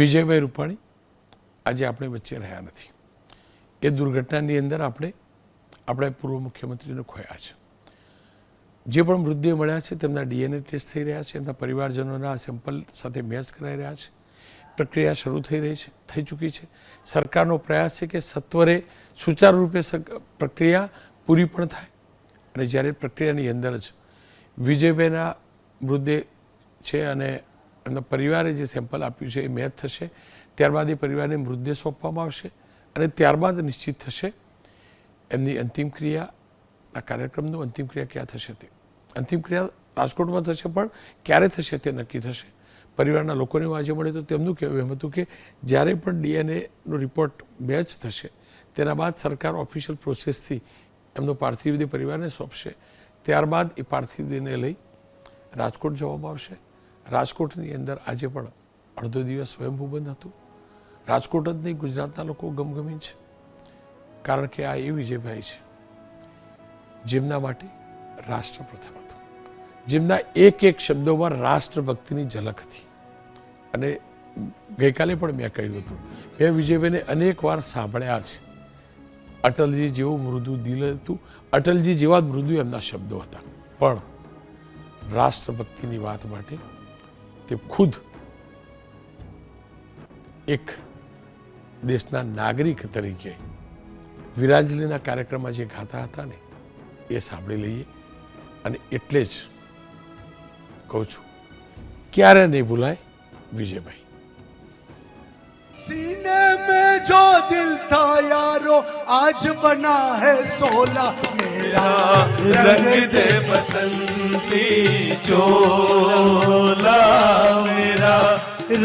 વિજયભાઈ રૂપાણી આજે આપણી વચ્ચે રહ્યા નથી એ દુર્ઘટનાની અંદર આપણે આપણા પૂર્વ મુખ્યમંત્રીને ખોયા છે જે પણ મૃતદેહ મળ્યા છે તેમના ડીએનએ ટેસ્ટ થઈ રહ્યા છે એમના પરિવારજનોના સેમ્પલ સાથે મેચ કરાઈ રહ્યા છે પ્રક્રિયા શરૂ થઈ રહી છે થઈ ચૂકી છે સરકારનો પ્રયાસ છે કે સત્વરે સુચારુરૂપે પ્રક્રિયા પૂરી પણ થાય અને જ્યારે પ્રક્રિયાની અંદર જ વિજયભાઈના મૃતદેહ છે અને એમના પરિવારે જે સેમ્પલ આપ્યું છે એ મેચ થશે ત્યારબાદ એ પરિવારને મૃતદેહ સોંપવામાં આવશે અને ત્યારબાદ નિશ્ચિત થશે એમની અંતિમ ક્રિયા આ કાર્યક્રમનું અંતિમ ક્રિયા ક્યાં થશે તે અંતિમ ક્રિયા રાજકોટમાં થશે પણ ક્યારે થશે તે નક્કી થશે પરિવારના લોકોને હું મળે તો તેમનું કહેવું એમ હતું કે જ્યારે પણ ડીએનએનો રિપોર્ટ મેચ થશે તેના બાદ સરકાર ઓફિશિયલ પ્રોસેસથી એમનો પાર્થિવ દેહ પરિવારને સોંપશે ત્યારબાદ એ પાર્થિવ દેહને લઈ રાજકોટ જવામાં આવશે રાજકોટની અંદર આજે પણ અડધો દિવસ સ્વયંભૂ બંધ હતું રાજકોટ જ નહીં ગુજરાતના લોકો ગમગમી છે કારણ કે આ એ વિજયભાઈ છે જેમના માટે રાષ્ટ્ર પ્રથમ હતું જેમના એક એક શબ્દોમાં રાષ્ટ્રભક્તિની ઝલક હતી અને ગઈકાલે પણ મેં કહ્યું હતું મેં વિજયભાઈને અનેકવાર સાંભળ્યા છે અટલજી જેવું મૃદુ દિલ હતું અટલજી જેવા જ મૃદુ એમના શબ્દો હતા પણ રાષ્ટ્રભક્તિની વાત માટે के खुद एक देशना नागरिक तरीके विलांजलि ना कार्यक्रम में जे गाता था ने ये सांबडी लीजिए और એટલે જ કહું છું ક્યારે ને ભુલાય વિજેભાઈ સીને મે જો દિલતા યારો આજ બના હે સોલા મેરા રંગ દે પસંદી ચોલા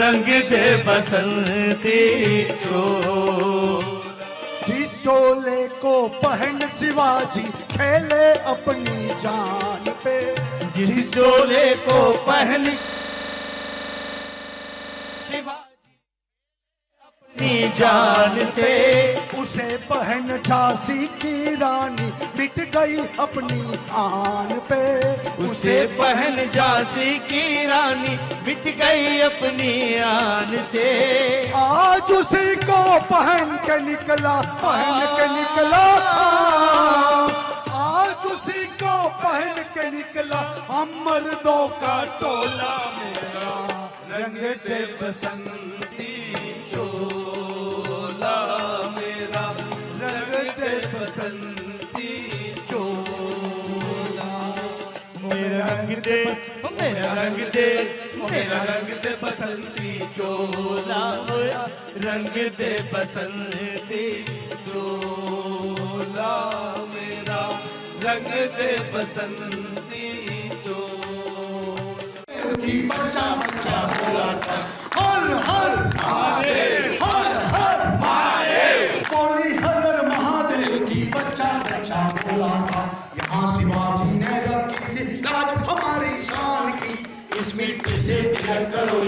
रंग दे बसंती जिस चोले को पहन शिवाजी खेले अपनी जान पे जिस चोले को पहन शिवाजी अपनी जान से से बहन झांसी की रानी बिट गई अपनी आन पे उसे बहन झांसी की रानी बिट गई अपनी आन से आज उसी को पहन के निकला पहन के निकला आज उसी को पहन के निकला अमर दो का टोला मेरा रंग दे बसंती चोर रंग दे मेरा रंग दे मेरा रंग दे बसंती चोला रंग दे बसंती चोला मेरा रंग दे बसंती चोला बच्चा बच्चा बोला था और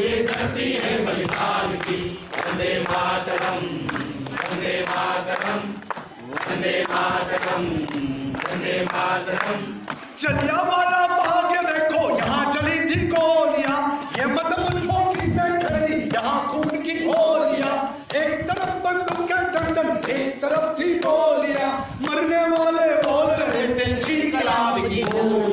ये धरती है बलिदान की वंदे मातरम वंदे मातरम वंदे मातरम वंदे मातरम चलिया वाला भाग्य देखो यहाँ चली थी गोलियां ये मत पूछो किसने खेली यहाँ खून की गोलियां एक तरफ बंदूक के दंदन एक तरफ थी गोलियां मरने वाले बोल रहे थे इंकलाब की गोलियां